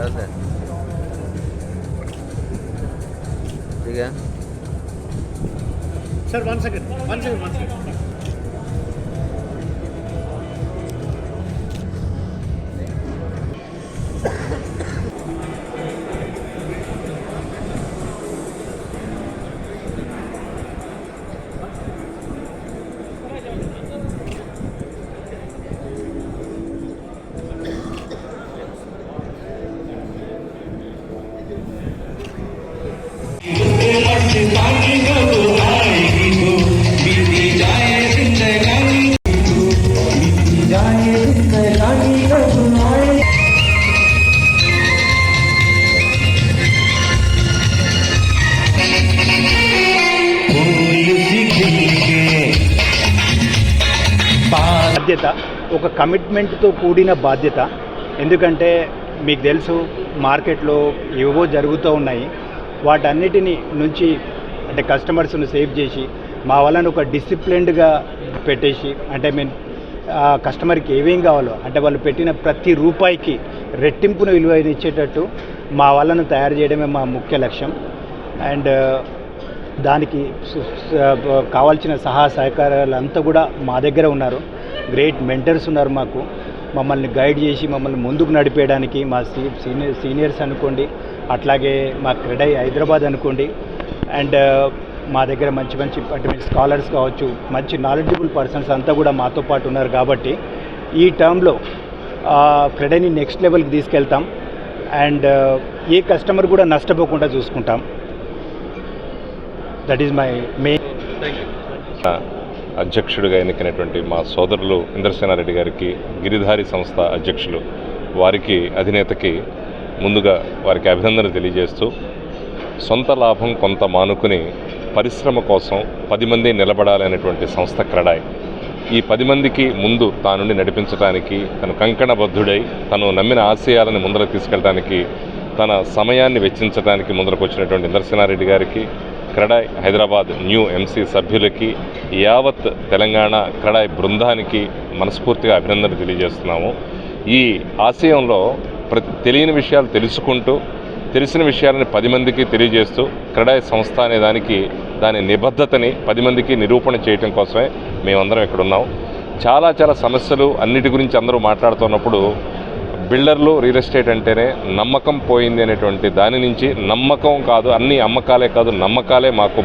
प्याज है ठीक है sir one second one second one second బాధ్యత ఒక కమిట్మెంట్తో కూడిన బాధ్యత. ఎందుకంటే మీకు తెలుసు మార్కెట్లో ఏవో జరుగుతూ ఉన్నాయి. వాటన్నిటిని నుంచి అంటే కస్టమర్స్ను సేవ్ చేసి మా వాళ్ళని ఒక డిసిప్లిన్డ్గా పెట్టేసి అంటే మీన్ కస్టమర్కి ఏమేం కావాలో అంటే వాళ్ళు పెట్టిన ప్రతి రూపాయికి రెట్టింపును విలువ ఇచ్చేటట్టు మా వాళ్ళను తయారు చేయడమే మా ముఖ్య లక్ష్యం. అండ్ దానికి కావాల్సిన సహా సహకారాలు అంతా కూడా మా దగ్గర ఉన్నారు. గ్రేట్ మెంటర్స్ ఉన్నారు మాకు. మమ్మల్ని గైడ్ చేసి మమ్మల్ని ముందుకు నడిపేయడానికి మా సీ సీనియర్ సీనియర్స్ అనుకోండి అట్లాగే మా క్రెడై హైదరాబాద్ అనుకోండి. అండ్ మా దగ్గర మంచి మంచి అటువంటి స్కాలర్స్ కావచ్చు మంచి నాలెడ్జబుల్ పర్సన్స్ అంతా కూడా మాతో పాటు ఉన్నారు కాబట్టి ఈ టర్మ్లో క్రెడైని నెక్స్ట్ లెవెల్కి తీసుకెళ్తాం. అండ్ ఏ కస్టమర్ కూడా నష్టపోకుండా చూసుకుంటాం. దట్ ఈజ్ మై మెయిన్ అధ్యక్షుడిగా ఎన్నికైనటువంటి మా సోదరులు ఇంద్రసేనారెడ్డి గారికి గిరిధారి సంస్థ అధ్యక్షులు వారికి అధినేతకి ముందుగా వారికి అభినందన తెలియజేస్తూ సొంత లాభం కొంత మానుకుని పరిశ్రమ కోసం పది మంది నిలబడాలనేటువంటి సంస్థ క్రడాయి. ఈ పది మందికి ముందు తానుండి నడిపించడానికి తను కంకణబద్ధుడై తను నమ్మిన ఆశయాలను ముందరకు తీసుకెళ్ళడానికి తన సమయాన్ని వెచ్చించడానికి ముందరకు వచ్చినటువంటి ఇంద్రసేనారెడ్డి గారికి క్రడాయ్ హైదరాబాద్ న్యూ ఎంసీ సభ్యులకి యావత్ తెలంగాణ క్రడాయ్ బృందానికి మనస్ఫూర్తిగా అభినందన తెలియజేస్తున్నాము. ఈ ఆశయంలో ప్రతి తెలియని విషయాలు తెలుసుకుంటూ తెలిసిన విషయాలను పది మందికి తెలియజేస్తూ క్రడాయ్ సంస్థ అనే దానికి దాని నిబద్ధతని పది మందికి నిరూపణ చేయటం కోసమే మేమందరం ఇక్కడ ఉన్నాం. చాలా చాలా సమస్యలు అన్నిటి గురించి అందరూ మాట్లాడుతున్నప్పుడు బిల్డర్లు రియల్ ఎస్టేట్ అంటేనే నమ్మకం పోయింది అనేటువంటి దాని నుంచి నమ్మకం కాదు అన్ని అమ్మకాలే కాదు నమ్మకాలే మాకు